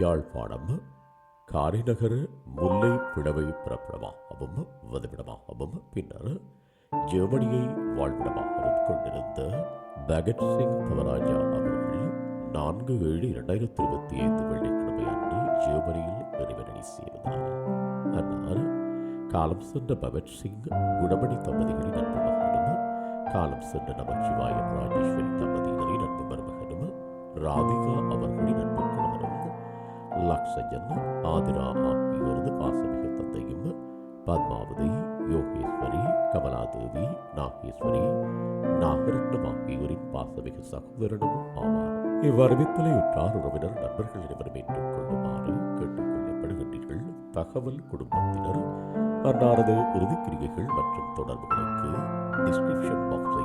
யாழ்ப்பாணம் காரிநகர் முல்லை பிளவை பிறப்பிடமாகவும் வதிவிடமாகவும் பின்னர் ஜெர்மனியை வாழ்விடமாகவும் கொண்டிருந்த பகத் சிங் தவராஜா அவர்கள் நான்கு ஏழு இரண்டாயிரத்தி இருபத்தி ஐந்து வெள்ளிக்கிழமை அன்று ஜெர்மனியில் இறைவனடி செய்தார் ஆனால் காலம் சென்ற பகத் சிங் குணமணி தம்பதிகளின் அன்பு மகனும் காலம் சென்ற நமச்சிவாயம் ராஜேஸ்வரி தம்பதியினரின் அன்பு மருமகனும் ராதிகா அவர்களின் லக்ஷஜன் ஆதிரா ஆகியோரது பாசமிக தந்தையும் பத்மாவதி யோகேஸ்வரி கமலாதேவி நாகேஸ்வரி நாகரத்னம் ஆகியோரின் பாசமிகு சகோதரனும் ஆவார். இவ்வறிவித்தலை உற்றார் உறவினர் நண்பர்கள் அனைவரும் ஏற்றுக்கொள்ளுமாறு கேட்டுக்கொள்ளப்படுகின்றீர்கள் தகவல் குடும்பத்தினர் அன்னாரது இறுதிக்கிரியைகள் மற்றும் தொடர்புகளுக்கு டிஸ்கிரிப்ஷன் பாக்ஸை